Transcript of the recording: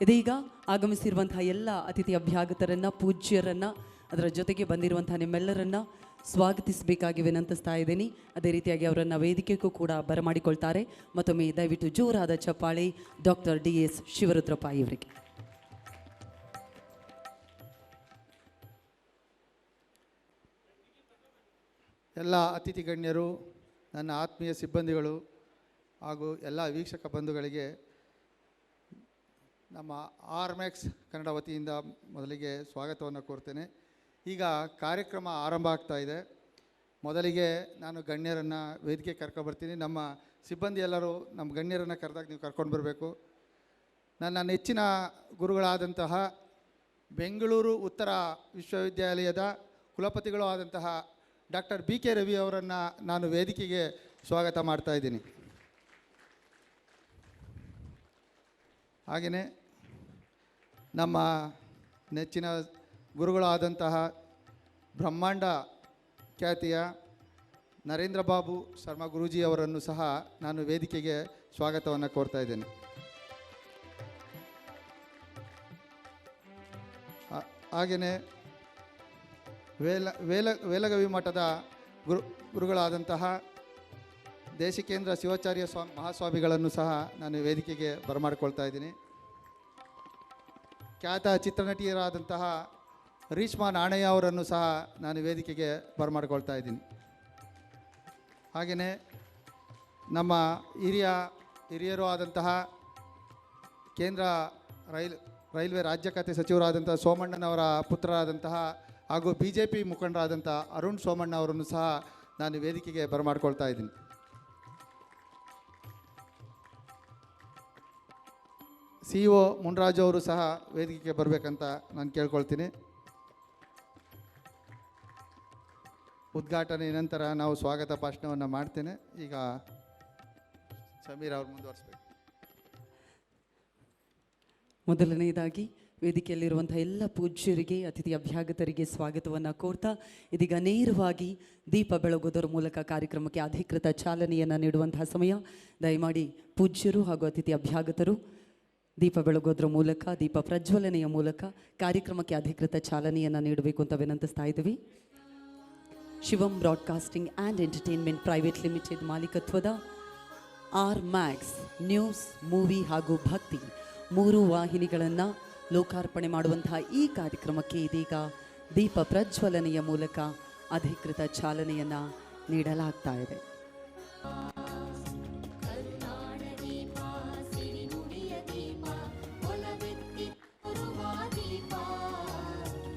ಇದೀಗ ಆಗಮಿಸಿರುವಂತಹ ಎಲ್ಲ ಅತಿಥಿ ಅಭ್ಯಾಗತರನ್ನ, ಪೂಜ್ಯರನ್ನ, ಅದರ ಜೊತೆಗೆ ಬಂದಿರುವಂತಹ ನಿಮ್ಮೆಲ್ಲರನ್ನ ಸ್ವಾಗತಿಸಬೇಕಾಗಿ ವಿನಂತಿಸ್ತಾ ಇದ್ದೀನಿ. ಅದೇ ರೀತಿಯಾಗಿ ಅವರನ್ನು ವೇದಿಕೆಗೂ ಕೂಡ ಬರಮಾಡಿಕೊಳ್ತಾರೆ. ಮತ್ತೊಮ್ಮೆ ದಯವಿಟ್ಟು ಜೋರಾದ ಚಪ್ಪಾಳೆ, ಡಾಕ್ಟರ್ ಡಿ ಎಸ್ ಶಿವರುದ್ರಪ್ಪ ಇವರಿಗೆ ಎಲ್ಲ ಅತಿಥಿ ಗಣ್ಯರು, ನನ್ನ ಆತ್ಮೀಯ ಸಿಬ್ಬಂದಿಗಳು ಹಾಗೂ ಎಲ್ಲ ವೀಕ್ಷಕ ಬಂಧುಗಳಿಗೆ ನಮ್ಮ ಆರ್ಮ್ಯಾಕ್ಸ್ ಕನ್ನಡ ವತಿಯಿಂದ ಮೊದಲಿಗೆ ಸ್ವಾಗತವನ್ನು ಕೋರ್ತೇನೆ. ಈಗ ಕಾರ್ಯಕ್ರಮ ಆರಂಭ ಆಗ್ತಾ ಇದೆ. ಮೊದಲಿಗೆ ನಾನು ಗಣ್ಯರನ್ನು ವೇದಿಕೆ ಕರ್ಕೊಬರ್ತೀನಿ ನಮ್ಮ ಸಿಬ್ಬಂದಿ ಎಲ್ಲರೂ ನಮ್ಮ ಗಣ್ಯರನ್ನು ಕರೆದಾಗ ನೀವು ಕರ್ಕೊಂಡು ಬರಬೇಕು. ನನ್ನ ನೆಚ್ಚಿನ ಗುರುಗಳಾದಂತಹ ಬೆಂಗಳೂರು ಉತ್ತರ ವಿಶ್ವವಿದ್ಯಾಲಯದ ಕುಲಪತಿಗಳು ಆದಂತಹ ಡಾಕ್ಟರ್ ಬಿ ಕೆ ರವಿ ಅವರನ್ನು ನಾನು ವೇದಿಕೆಗೆ ಸ್ವಾಗತ ಮಾಡ್ತಾ ಇದ್ದೀನಿ. ಹಾಗೆಯೇ ನಮ್ಮ ನೆಚ್ಚಿನ ಗುರುಗಳಾದಂತಹ ಬ್ರಹ್ಮಾಂಡ ಖ್ಯಾತಿಯ ನರೇಂದ್ರ ಬಾಬು ಶರ್ಮಾ ಗುರುಜಿ ಅವರನ್ನು ಸಹ ನಾನು ವೇದಿಕೆಗೆ ಸ್ವಾಗತವನ್ನು ಕೋರ್ತಾ ಇದ್ದೇನೆ. ಹಾಗೆಯೇ ವೇಲ ವೇಲ, ವೇಲಗವಿ ಮಠದ ಗುರು, ಗುರುಗಳಾದಂತಹ ದೇಶಿಕೇಂದ್ರ ಶಿವಾಚಾರ್ಯ ಸ್ವಾಮಿ ಮಹಾಸ್ವಾಮಿಗಳನ್ನು ಸಹ ನಾನು ವೇದಿಕೆಗೆ ಬರಮಾಡ್ಕೊಳ್ತಾ ಇದ್ದೀನಿ. ಖ್ಯಾತ ಚಿತ್ರನಟಿಯರಾದಂತಹ ರೀಷ್ಮಾ ನಾಣಯ್ಯ ಅವರನ್ನು ಸಹ ನಾನು ವೇದಿಕೆಗೆ ಬರಮಾಡ್ಕೊಳ್ತಾ ಇದ್ದೀನಿ. ಹಾಗೆಯೇ ನಮ್ಮ ಹಿರಿಯ, ಹಿರಿಯರು ಆದಂತಹ ಕೇಂದ್ರ ರೈಲ್, ರೈಲ್ವೆ ರಾಜ್ಯ ಖಾತೆ ಸಚಿವರಾದಂತಹ ಸೋಮಣ್ಣನವರ ಪುತ್ರರಾದಂತಹ ಹಾಗೂ ಬಿ ಜೆ ಪಿ ಮುಖಂಡರಾದಂಥ ಅರುಣ್ ಸೋಮಣ್ಣ ಅವರನ್ನು ಸಹ ನಾನು ವೇದಿಕೆಗೆ ಬರಮಾಡ್ಕೊಳ್ತಾ ಇದ್ದೀನಿ. ಸಿ ಒ ಮುನ್ರಾಜು ಅವರು ಸಹ ವೇದಿಕೆಗೆ ಬರಬೇಕಂತ ನಾನು ಕೇಳ್ಕೊಳ್ತೀನಿ. ಉದ್ಘಾಟನೆ ನಂತರ ನಾವು ಸ್ವಾಗತ ಭಾಷಣವನ್ನು ಮಾಡ್ತೇನೆ. ಈಗ ಸಮೀರ್ ಅವರು ಮುಂದುವರಿಸ್ಬೇಕು. ಮೊದಲನೆಯದಾಗಿ ವೇದಿಕೆಯಲ್ಲಿರುವಂಥ ಎಲ್ಲ ಪೂಜ್ಯರಿಗೆ, ಅತಿಥಿ ಅಭ್ಯಾಗತರಿಗೆ ಸ್ವಾಗತವನ್ನು ಕೋರ್ತಾ, ಇದೀಗ ನೇರವಾಗಿ ದೀಪ ಬೆಳಗೋದರ ಮೂಲಕ ಕಾರ್ಯಕ್ರಮಕ್ಕೆ ಅಧಿಕೃತ ಚಾಲನೆಯನ್ನು ನೀಡುವಂತಹ ಸಮಯ. ದಯಮಾಡಿ ಪೂಜ್ಯರು ಹಾಗೂ ಅತಿಥಿ ಅಭ್ಯಾಗತರು ದೀಪ ಬೆಳಗೋದ್ರ ಮೂಲಕ, ದೀಪ ಪ್ರಜ್ವಲನೆಯ ಮೂಲಕ ಕಾರ್ಯಕ್ರಮಕ್ಕೆ ಅಧಿಕೃತ ಚಾಲನೆಯನ್ನು ನೀಡಬೇಕು ಅಂತ ವಿನಂತಿಸ್ತಾ ಇದ್ದೀವಿ. Shivam broadcasting and entertainment private limited ಮಾಲೀಕತ್ವದ ಆರ್ ಮ್ಯಾಕ್ಸ್ ನ್ಯೂಸ್ ಮೂವಿ ಹಾಗೂ ಭಕ್ತಿ ಮೂರು ವಾಹಿನಿಗಳನ್ನು ಲೋಕಾರ್ಪಣೆ ಮಾಡುವಂತಹ ಈ ಕಾರ್ಯಕ್ರಮಕ್ಕೆ ಇದೀಗ ದೀಪ ಪ್ರಜ್ವಲನೆಯ ಮೂಲಕ ಅಧಿಕೃತ ಚಾಲನೆಯನ್ನು ನೀಡಲಾಗ್ತಾ ಇದೆ.